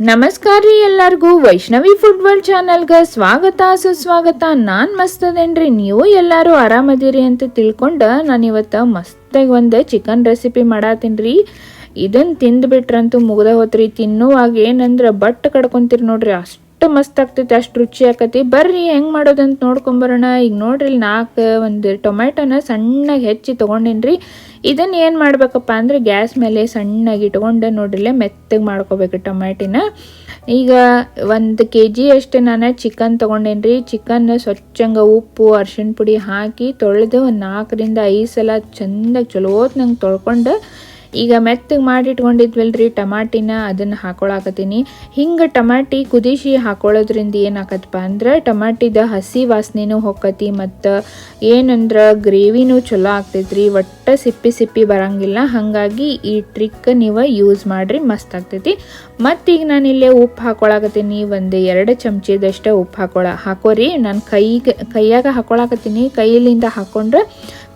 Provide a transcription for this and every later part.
ನಮಸ್ಕಾರ ರೀ ಎಲ್ಲರಿಗೂ. ವೈಷ್ಣವಿ ಫುಡ್ ವರ್ಲ್ಡ್ ಚಾನಲ್ಗೆ ಸ್ವಾಗತ, ಸುಸ್ವಾಗತ. ನಾನು ಮಸ್ತದೇನ್ರಿ, ನೀವು ಎಲ್ಲರೂ ಆರಾಮದಿರಿ ಅಂತ ತಿಳ್ಕೊಂಡು ನಾನು ಇವತ್ತು ಮಸ್ತಾಗಿ ಒಂದು ಚಿಕನ್ ರೆಸಿಪಿ ಮಾಡತ್ತೀನಿ ರೀ ಇದನ್ನು ತಿಂದ್ಬಿಟ್ರಂತೂ ಮುಗ್ದ ಹೋತ್ರಿ. ತಿನ್ನುವಾಗ ಏನಂದ್ರೆ ಬಟ್ ಕಡ್ಕೊಂತೀರಿ ನೋಡ್ರಿ. ಅಷ್ಟು ಮಸ್ತ್ ಆಗ್ತೈತಿ, ಅಷ್ಟು ರುಚಿ ಆಕತಿ. ಬರ್ರಿ, ಹೆಂಗೆ ಮಾಡೋದಂತ ನೋಡ್ಕೊಂಬರೋಣ. ಈಗ ನೋಡ್ರಿ ನಾಲ್ಕು ಒಂದು ಟೊಮೆಟೊನ ಸಣ್ಣಗೆ ಹೆಚ್ಚಿ ತೊಗೊಂಡೇನ್ರಿ. ಇದನ್ನ ಏನು ಮಾಡಬೇಕಪ್ಪ ಅಂದ್ರೆ ಗ್ಯಾಸ್ ಮೇಲೆ ಸಣ್ಣಗೆ ಇಟ್ಕೊಂಡು ನೋಡ್ರಿಲ್ಲೇ ಮೆತ್ತಗೆ ಮಾಡ್ಕೋಬೇಕು ಟೊಮ್ಯಾಟಿನ. ಈಗ ಒಂದು ಕೆ ಜಿ ಅಷ್ಟು ನಾನು ಚಿಕನ್ ತೊಗೊಂಡೇನ್ರಿ ಚಿಕನ್ ಸ್ವಚ್ಛಂಗೆ ಉಪ್ಪು, ಅರ್ಶಿಣ ಪುಡಿ ಹಾಕಿ ತೊಳೆದು ಒಂದು ನಾಲ್ಕರಿಂದ ಐದು ಸಲ ಚಂದಾಗಿ ಚಲೋತ್ ನಂಗೆ ತೊಳ್ಕೊಂಡು ಈಗ ಮೆತ್ತಗೆ ಮಾಡಿ ಇಟ್ಕೊಂಡಿದ್ವಲ್ರಿ ಟಮಾಟಿನ ಅದನ್ನು ಹಾಕೊಳಕತ್ತೀನಿ. ಹಿಂಗೆ ಟಮಾಟಿ ಕುದಿಸಿ ಹಾಕೊಳ್ಳೋದ್ರಿಂದ ಏನಾಕತ್ತಪ್ಪ ಅಂದ್ರೆ ಟಮಾಟಿದ ಹಸಿ ವಾಸನೆನೂ ಹೊಕ್ಕತಿ ಮತ್ತು ಏನಂದ್ರೆ ಗ್ರೇವಿನೂ ಚಲೋ ಆಗ್ತೈತ್ರಿ, ಒಟ್ಟು ಸಿಪ್ಪಿ ಸಿಪ್ಪಿ ಬರಂಗಿಲ್ಲ. ಹಾಗಾಗಿ ಈ ಟ್ರಿಕ್ ನೀವು ಯೂಸ್ ಮಾಡಿರಿ, ಮಸ್ತ್ ಆಗ್ತೈತಿ. ಮತ್ತೀಗ ನಾನು ಇಲ್ಲೇ ಉಪ್ಪು ಹಾಕೊಳಕತ್ತೀನಿ, ಒಂದು ಎರಡು ಚಮಚದಷ್ಟು ಉಪ್ಪು ಹಾಕೊಳ, ಹಾಕೋರಿ. ನಾನು ಕೈಗೆ, ಕೈಯಾಗ ಹಾಕೊಳಕತ್ತೀನಿ, ಕೈಲಿಂದ ಹಾಕೊಂಡ್ರೆ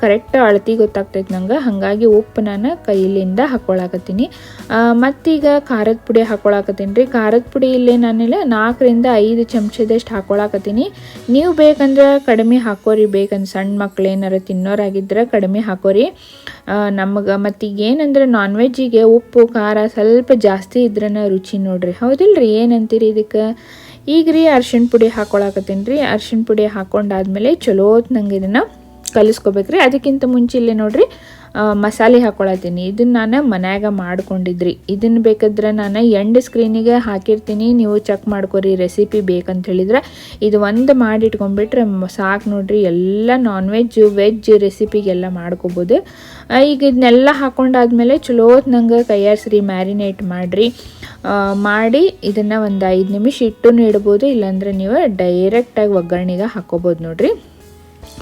ಕರೆಕ್ಟ್ ಅಳತಿ ಗೊತ್ತಾಗ್ತೈತೆ ನಂಗೆ. ಹಾಗಾಗಿ ಉಪ್ಪು ನಾನು ಕೈಲಿಂದ ಹಾಕ್ಕೊಳಕತ್ತೀನಿ ಮತ್ತೀಗ ಖಾರದ ಪುಡಿ ಹಾಕ್ಕೊಳಕತ್ತೀನಿ ರೀ. ಖಾರದ ಪುಡಿ ಇಲ್ಲೇ ನಾನಿಲ್ಲ ನಾಲ್ಕರಿಂದ ಐದು ಚಮಚದಷ್ಟು ಹಾಕ್ಕೊಳಕತ್ತೀನಿ ನೀವು ಬೇಕಂದ್ರೆ ಕಡಿಮೆ ಹಾಕೋರಿ. ಬೇಕಂದ್ರೆ ಸಣ್ಣ ಮಕ್ಳು ಏನಾರ ತಿನ್ನೋರಾಗಿದ್ರೆ ಕಡಿಮೆ ಹಾಕೋರಿ. ನಮಗೆ ಮತ್ತೀಗ ಏನಂದ್ರೆ ನಾನ್ ವೆಜ್ಜಿಗೆ ಉಪ್ಪು, ಖಾರ ಸ್ವಲ್ಪ ಜಾಸ್ತಿ ಇದ್ರೆ ರುಚಿ ನೋಡ್ರಿ. ಹೌದಿಲ್ರಿ? ಏನಂತೀರಿ ಇದಕ್ಕೆ? ಈಗ ರೀ ಅರ್ಶಿಣ ಪುಡಿ ಹಾಕ್ಕೊಳಕತ್ತೀನಿ ರೀ. ಅರ್ಶಿಣ ಪುಡಿ ಹಾಕೊಂಡಾದ್ಮೇಲೆ ಚಲೋತ್ ನಂಗೆ ಇದನ್ನು ಕಲಿಸ್ಕೋಬೇಕ್ರಿ. ಅದಕ್ಕಿಂತ ಮುಂಚೆ ಇಲ್ಲಿ ನೋಡ್ರಿ ಮಸಾಲೆ ಹಾಕೊಳತ್ತೀನಿ. ಇದನ್ನ ನಾನು ಮನ್ಯಾಗ ಮಾಡ್ಕೊಂಡಿದ್ರಿ. ಇದನ್ನು ಬೇಕಾದ್ರೆ ನಾನು ಎಂಡ್ ಸ್ಕ್ರೀನಿಗೆ ಹಾಕಿರ್ತೀನಿ. ನೀವು ಚೆಕ್ ಮಾಡ್ಕೊರಿ ರೆಸಿಪಿ ಬೇಕಂತ ಹೇಳಿದ್ರೆ. ಇದು ಒಂದು ಮಾಡಿಟ್ಕೊಂಡ್ಬಿಟ್ರೆ ಸಾಕು ನೋಡ್ರಿ. ಎಲ್ಲ ನಾನ್ ವೆಜ್ ವೆಜ್ ರೆಸಿಪಿಗೆಲ್ಲ ಮಾಡ್ಕೋಬೋದು. ಈಗ ಇದನ್ನೆಲ್ಲ ಹಾಕೊಂಡಾದ್ಮೇಲೆ ಚಲೋ ನಂಗೆ ಕೈಯಾರಿಸ್ರಿ ಮ್ಯಾರಿನೇಟ್ ಮಾಡಿರಿ. ಮಾಡಿ ಇದನ್ನು ಒಂದು ಐದು ನಿಮಿಷ ಇಟ್ಟು ಇಡ್ಬೋದು. ಇಲ್ಲಾಂದ್ರೆ ನೀವು ಡೈರೆಕ್ಟಾಗಿ ಒಗ್ಗರಣೆಗೆ ಹಾಕೋಬೋದು ನೋಡ್ರಿ.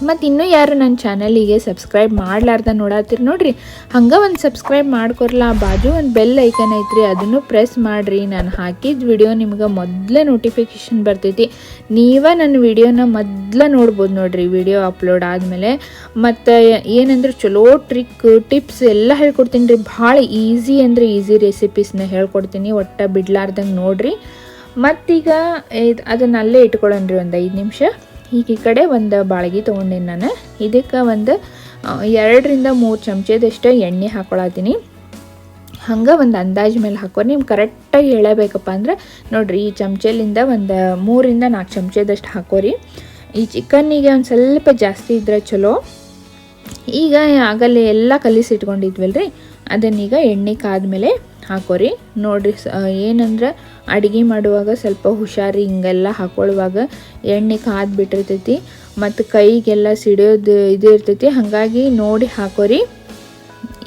ಮತ್ತು ಇನ್ನೂ ಯಾರು ನನ್ನ ಚಾನಲಿಗೆ ಸಬ್ಸ್ಕ್ರೈಬ್ ಮಾಡ್ಲಾರ್ದ ನೋಡತ್ತೀರಿ ನೋಡಿರಿ. ಹಂಗೆ ಒಂದು ಸಬ್ಸ್ಕ್ರೈಬ್ ಮಾಡ್ಕೊರ್ಲ ಬಾಜು ಒಂದು ಬೆಲ್ ಐಕನ್ ಐತ್ರಿ, ಅದನ್ನು ಪ್ರೆಸ್ ಮಾಡಿರಿ. ನಾನು ಹಾಕಿದ ವಿಡಿಯೋ ನಿಮ್ಗೆ ಮೊದಲೇ ನೋಟಿಫಿಕೇಶನ್ ಬರ್ತೈತಿ. ನೀವೇ ನನ್ನ ವಿಡಿಯೋನ ಮೊದಲ ನೋಡ್ಬೋದು ನೋಡಿರಿ ವಿಡಿಯೋ ಅಪ್ಲೋಡ್ ಆದಮೇಲೆ. ಮತ್ತು ಏನಂದ್ರೆ ಚಲೋ ಟ್ರಿಕ್ ಟಿಪ್ಸ್ ಎಲ್ಲ ಹೇಳ್ಕೊಡ್ತೀನಿ ರೀ. ಭಾಳ ಈಸಿ ಅಂದರೆ ಈಸಿ ರೆಸಿಪೀಸ್ನ ಹೇಳ್ಕೊಡ್ತೀನಿ, ಒಟ್ಟು ಬಿಡ್ಲಾರ್ದಂಗೆ ನೋಡಿರಿ. ಮತ್ತೀಗ ಇದು ಅದನ್ನಲ್ಲೇ ಇಟ್ಕೊಳ್ಳೋಣ ರೀ ಒಂದು ಐದು ನಿಮಿಷ. ಈಗ ಈ ಕಡೆ ಒಂದು ಬಾಳ್ಗಿ ತೊಗೊಂಡೇನಿ ನಾನು. ಇದಕ್ಕೆ ಒಂದು ಎರಡರಿಂದ ಮೂರು ಚಮಚದಷ್ಟು ಎಣ್ಣೆ ಹಾಕೊಳತ್ತೀನಿ. ಹಂಗೆ ಒಂದು ಅಂದಾಜು ಮೇಲೆ ಹಾಕೋ ನಿಮ್ಗೆ ಕರೆಕ್ಟಾಗಿ ಹೇಳಬೇಕಪ್ಪ ಅಂದ್ರೆ, ನೋಡಿರಿ, ಈ ಚಮಚಲಿಂದ ಒಂದು ಮೂರಿಂದ ನಾಲ್ಕು ಚಮಚದಷ್ಟು ಹಾಕೋರಿ. ಈ ಚಿಕನ್ನಿಗೆ ಒಂದು ಸ್ವಲ್ಪ ಜಾಸ್ತಿ ಇದ್ರೆ ಚಲೋ. ಈಗ ಆಗಲ್ಲೇ ಎಲ್ಲ ಕಲಿಸಿ ಇಟ್ಕೊಂಡಿದ್ವಲ್ರಿ ಅದನ್ನೀಗ ಎಣ್ಣೆ ಕಾದ್ಮೇಲೆ ಹಾಕೋರಿ. ನೋಡಿರಿ ಏನಂದ್ರೆ ಅಡುಗೆ ಮಾಡುವಾಗ ಸ್ವಲ್ಪ ಹುಷಾರಿ ಹಿಂಗೆಲ್ಲ ಹಾಕೊಳ್ಳುವಾಗ ಎಣ್ಣೆ ಕಾದು ಬಿಟ್ಟಿರ್ತೈತಿ. ಮತ್ತು ಕೈಗೆಲ್ಲ ಸಿಡಿಯೋದು ಇದು ಇರ್ತೈತಿ. ಹಾಗಾಗಿ ನೋಡಿ ಹಾಕೋರಿ.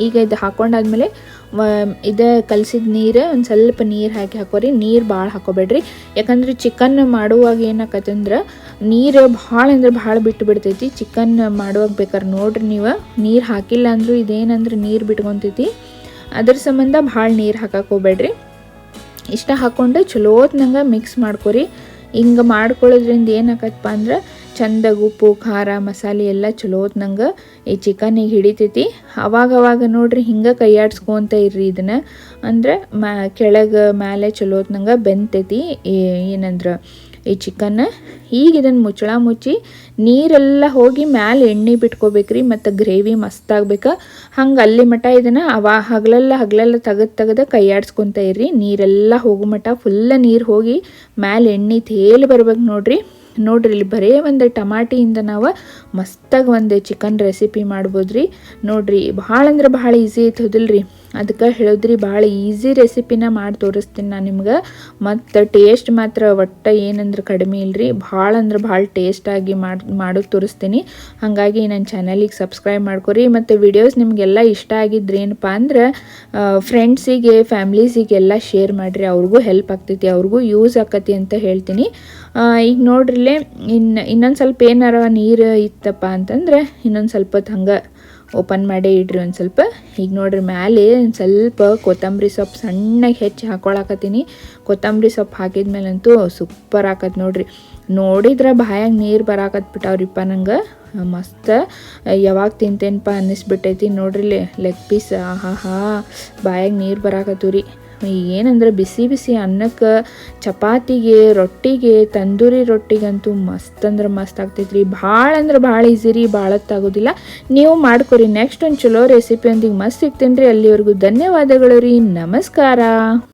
ಈಗ ಇದು ಹಾಕೊಂಡಾದ್ಮೇಲೆ ಇದು ಕಲಸಿದ ನೀರು ಒಂದು ಸ್ವಲ್ಪ ನೀರು ಹಾಕಿ ಹಾಕೋರಿ. ನೀರು ಭಾಳ ಹಾಕೋಬೇಡ್ರಿ. ಯಾಕಂದ್ರೆ ಚಿಕನ್ ಮಾಡುವಾಗ ಏನಾಕತ್ತಂದ್ರೆ ನೀರು ಭಾಳ ಅಂದ್ರೆ ಭಾಳ ಬಿಟ್ಟು ಬಿಡ್ತೈತಿ. ಚಿಕನ್ ಮಾಡುವಾಗ ಬೇಕಾದ್ರೆ ನೋಡ್ರಿ ನೀವು. ನೀರು ಹಾಕಿಲ್ಲ ಅಂದರೂ ಇದೇನಂದ್ರೆ ನೀರು ಬಿಟ್ಕೊತೈತಿ. ಅದ್ರ ಸಂಬಂಧ ಭಾಳ ನೀರು ಹಾಕಕ್ಕೆ ಹೋಗ್ಬೇಡ್ರಿ. ಇಷ್ಟ ಹಾಕ್ಕೊಂಡು ಚಲೋತ್ನಂಗೆ ಮಿಕ್ಸ್ ಮಾಡ್ಕೊರಿ. ಹಿಂಗೆ ಮಾಡ್ಕೊಳ್ಳೋದ್ರಿಂದ ಏನಾಕತ್ತಪ್ಪ ಅಂದ್ರೆ ಚಂದಾಗ ಉಪ್ಪು, ಖಾರ, ಮಸಾಲೆ ಎಲ್ಲ ಚಲೋತ್ನಂಗೆ ಈ ಚಿಕನಿಗೆ ಹಿಡಿತೈತಿ. ಅವಾಗವಾಗ ನೋಡ್ರಿ ಹಿಂಗೆ ಕೈಯಾಡ್ಸ್ಕೊತ ಇರ್ರಿ ಇದನ್ನು. ಅಂದ್ರೆ ಮ್ಯಾ ಕೆಳಗೆ ಮೇಲೆ ಚಲೋತ್ನಂಗೆ ಬೆಂತೈತಿ. ಏನಂದ್ರೆ ಈ ಚಿಕನ್ ಈಗ ಇದನ್ನು ಮುಚ್ಚಳ ಮುಚ್ಚಿ ನೀರೆಲ್ಲ ಹೋಗಿ ಮ್ಯಾಲೆ ಎಣ್ಣೆ ಬಿಟ್ಕೋಬೇಕ್ರಿ, ಮತ್ತು ಗ್ರೇವಿ ಮಸ್ತ್ ಆಗ್ಬೇಕು. ಹಂಗೆ ಅಲ್ಲಿ ಮಟ ಇದನ್ನು ಅವ ಹಗಲೆಲ್ಲ ಹಗಲೆಲ್ಲ ತೆಗೆದು ತೆಗೆದು ಕೈಯಾಡ್ಸ್ಕೊತ ಇರ್ರಿ. ನೀರೆಲ್ಲ ಹೋಗೋ ಮಟ ಫುಲ್ಲ ನೀರು ಹೋಗಿ ಮ್ಯಾಲೆ ಎಣ್ಣೆ ತೇಲಿ ಬರ್ಬೇಕು ನೋಡ್ರಿ. ನೋಡ್ರಿ, ಇಲ್ಲಿ ಬರೇ ಒಂದು ಟಮಾಟಿಯಿಂದ ನಾವು ಮಸ್ತಾಗಿ ಒಂದು ಚಿಕನ್ ರೆಸಿಪಿ ಮಾಡ್ಬೋದು ರೀ ನೋಡ್ರಿ, ಭಾಳ ಅಂದ್ರೆ ಭಾಳ ಈಸಿ ಐತೆ ರೀ ಅದಕ್ಕೆ ಹೇಳಿದ್ರಿ, ಭಾಳ ಈಸಿ ರೆಸಿಪಿನ ಮಾಡಿ ತೋರಿಸ್ತೀನಿ ನಾನು ನಿಮ್ಗೆ. ಮತ್ತು ಟೇಸ್ಟ್ ಮಾತ್ರ ಒಟ್ಟು ಏನಂದ್ರೆ ಕಡಿಮೆ ಇಲ್ಲರಿ ಭಾಳ ಅಂದ್ರೆ ಭಾಳ ಟೇಸ್ಟಾಗಿ ಮಾಡಿ ಮಾಡೋದು ತೋರಿಸ್ತೀನಿ. ಹಾಗಾಗಿ ನನ್ನ ಚಾನಲಿಗೆ ಸಬ್ಸ್ಕ್ರೈಬ್ ಮಾಡ್ಕೊರಿ. ಮತ್ತು ವಿಡಿಯೋಸ್ ನಿಮಗೆಲ್ಲ ಇಷ್ಟ ಆಗಿದ್ರೆ ಏನಪ್ಪ ಅಂದ್ರೆ ಫ್ರೆಂಡ್ಸಿಗೆ ಫ್ಯಾಮ್ಲೀಸಿಗೆಲ್ಲ ಶೇರ್ ಮಾಡಿರಿ. ಅವ್ರಿಗೂ ಹೆಲ್ಪ್ ಆಗ್ತೈತಿ, ಅವ್ರಿಗೂ ಯೂಸ್ ಆಕತಿ ಅಂತ ಹೇಳ್ತೀನಿ. ಈಗ ನೋಡ್ರಿಲ್ಲೇ ಇನ್ನು ಇನ್ನೊಂದು ಸ್ವಲ್ಪ ಏನಾರ ನೀರು ಇತ್ತಪ್ಪ ಅಂತಂದ್ರೆ, ಇನ್ನೊಂದು ಸ್ವಲ್ಪ ಹಂಗೆ ಓಪನ್ ಮಾಡೇ ಇಡ್ರಿ ಒಂದು ಸ್ವಲ್ಪ. ಈಗ ನೋಡ್ರಿ ಮ್ಯಾಲೆ ಒಂದು ಸ್ವಲ್ಪ ಕೊತ್ತಂಬರಿ ಸೊಪ್ಪು ಸಣ್ಣಗೆ ಹೆಚ್ಚಿ ಹಾಕೊಳಕತ್ತೀನಿ. ಕೊತ್ತಂಬರಿ ಸೊಪ್ಪು ಹಾಕಿದ್ಮೇಲಂತೂ ಸೂಪರ್ ಆಕತ್ ನೋಡ್ರಿ. ನೋಡಿದ್ರೆ ಬಾಯಾಗ ನೀರು ಬರಾಕತ್ಬಿಟ್ಟವ್ರಿಪ್ಪ ನಂಗೆ. ಮಸ್ತ್. ಯಾವಾಗ ತಿಂತೇನಪ್ಪ ಅನ್ನಿಸ್ಬಿಟ್ಟೈತಿ ನೋಡ್ರಿ ಲೆಗ್ ಪೀಸ್ ಆಹಾ ಹಾ ಬಾಯಾಗ ನೀರು ಬರಾಕತ್ತು ರೀ ಏನಂದ್ರೆ ಬಿಸಿ ಬಿಸಿ ಅನ್ನಕ್ಕೆ, ಚಪಾತಿಗೆ, ರೊಟ್ಟಿಗೆ, ತಂದೂರಿ ರೊಟ್ಟಿಗಂತೂ ಮಸ್ತ್ ಅಂದ್ರೆ ಮಸ್ತ್ ಆಗ್ತೈತ್ರಿ. ಭಾಳ ಅಂದ್ರೆ ಭಾಳ ಈಸಿ ರೀ ಭಾಳತ್ತಾಗೋದಿಲ್ಲ ನೀವು ಮಾಡ್ಕೊರಿ ನೆಕ್ಸ್ಟ್ ಒಂದು ಚಲೋ ರೆಸಿಪಿಯೊಂದಿಗೆ ಮಸ್ತ್ ಸಿಗ್ತೀನಿ ರೀ ಅಲ್ಲಿವರೆಗೂ ಧನ್ಯವಾದಗಳು ರೀ, ನಮಸ್ಕಾರ.